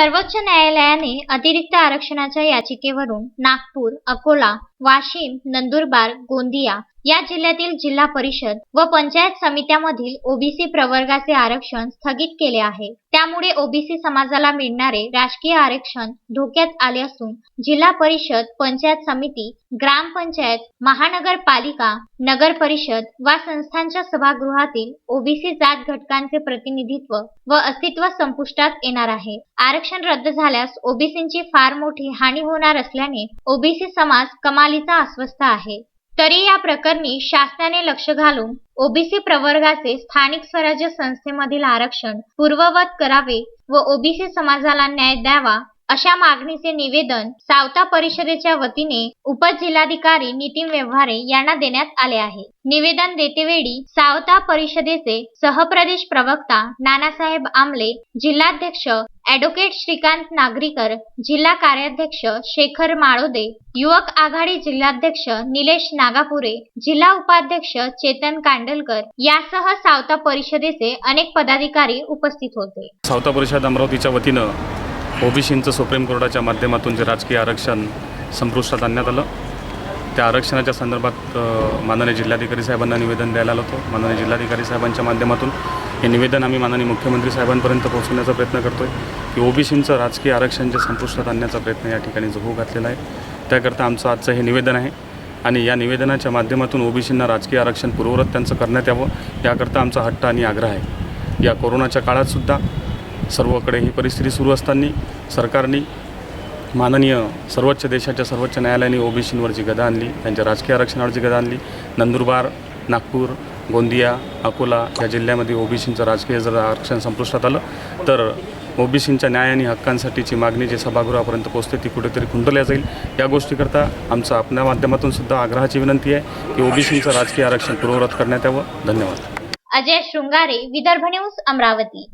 सर्वोच्च न्यायालयाने अतिरिक्त आरक्षणाच्या याचिकेवरून नागपूर अकोला वाशिम नंदुरबार गोंदिया या जिल्ह्यातील जिल्हा परिषद व पंचायत समित्यामधील ओबीसी प्रवर्गाचे आरक्षण स्थगित केले आहे. त्यामुळे ओबीसी समाजाला मिळणारे राजकीय आरक्षण धोक्यात आले असून जिल्हा परिषद पंचायत समिती ग्रामपंचायत महानगरपालिका नगर परिषद वा संस्थांच्या सभागृहातील ओबीसी जात घटकांचे प्रतिनिधित्व व अस्तित्व संपुष्टात येणार आहे. आरक्षण रद्द झाल्यास ओबीसींची फार मोठी हानी होणार असल्याने ओबीसी समाज कमालीचा अस्वस्थ आहे. तरी या प्रकरणी शासनाने लक्ष घालून ओबीसी प्रवर्गाचे स्थानिक स्वराज्य संस्थेमधील आरक्षण पूर्ववत करावे व ओबीसी समाजाला न्याय द्यावा अशा मागणीचे निवेदन सावता परिषदेच्या वतीने उपजिल्हाधिकारी नितीन व्यवहारे यांना देण्यात आले आहे. निवेदन देतेवेळी सावता परिषदेचे सहप्रदेश प्रवक्ता नानासाहेब आमले जिल्हाध्यक्ष ॲडव्होकेट श्रीकांत नागरीकर जिल्हा कार्याध्यक्ष शेखर माळोदे युवक आघाडी जिल्हाध्यक्ष निलेश नागापुरे जिल्हा उपाध्यक्ष चेतन कांडलकर यासह सावता परिषदेचे अनेक पदाधिकारी उपस्थित होते. सावता परिषद अमरावतीच्या वतीनं ओबीसींचं सुप्रीम कोर्टाच्या माध्यमातून जे राजकीय आरक्षण संपुष्टात आणण्यात आलं त्या आरक्षणाच्या संदर्भात माननीय जिल्हाधिकारी साहेबांना निवेदन द्यायला आलं होतो. माननीय जिल्हाधिकारी साहेबांच्या माध्यमातून हे निवेदन आम्ही माननीय मुख्यमंत्री साहेबांपर्यंत पोहोचवण्याचा प्रयत्न करतो आहे की ओबीसींचं राजकीय आरक्षण जे संपुष्टात आणण्याचा प्रयत्न या ठिकाणी जो हो घातलेला आहे त्याकरता आमचं आजचं हे निवेदन आहे आणि या निवेदनाच्या माध्यमातून ओबीसींना राजकीय आरक्षण पूर्ववत त्यांचं करण्यात यावं याकरता आमचा हट्ट आणि आग्रह आहे. या कोरोनाच्या काळातसुद्धा सर्वकडे ही परिस्थिती सुरू असताना सरकारने माननीय सर्वोच्च देशाच्या सर्वोच्च न्यायालयाने ओबीसींवरची गदा आणली त्यांच्या राजकीय आरक्षणावरची गदा आणली. नंदुरबार नागपूर गोंदिया अकोला या जिल्ह्यामध्ये ओबीसींचं राजकीय जर आरक्षण संपुष्टात आलं तर ओबीसींच्या न्याय आणि हक्कांसाठीची मागणी जी सभागृहापर्यंत पोहोचते ती कुठेतरी खुंटल्या जाईल. या गोष्टीकरता आमचं आपल्या माध्यमातून सुद्धा आग्रहाची विनंती आहे की ओबीसींचं राजकीय आरक्षण पूर्ववत करण्यात यावं. धन्यवाद. अजय शृंगारे विदर्भ न्यूज अमरावती.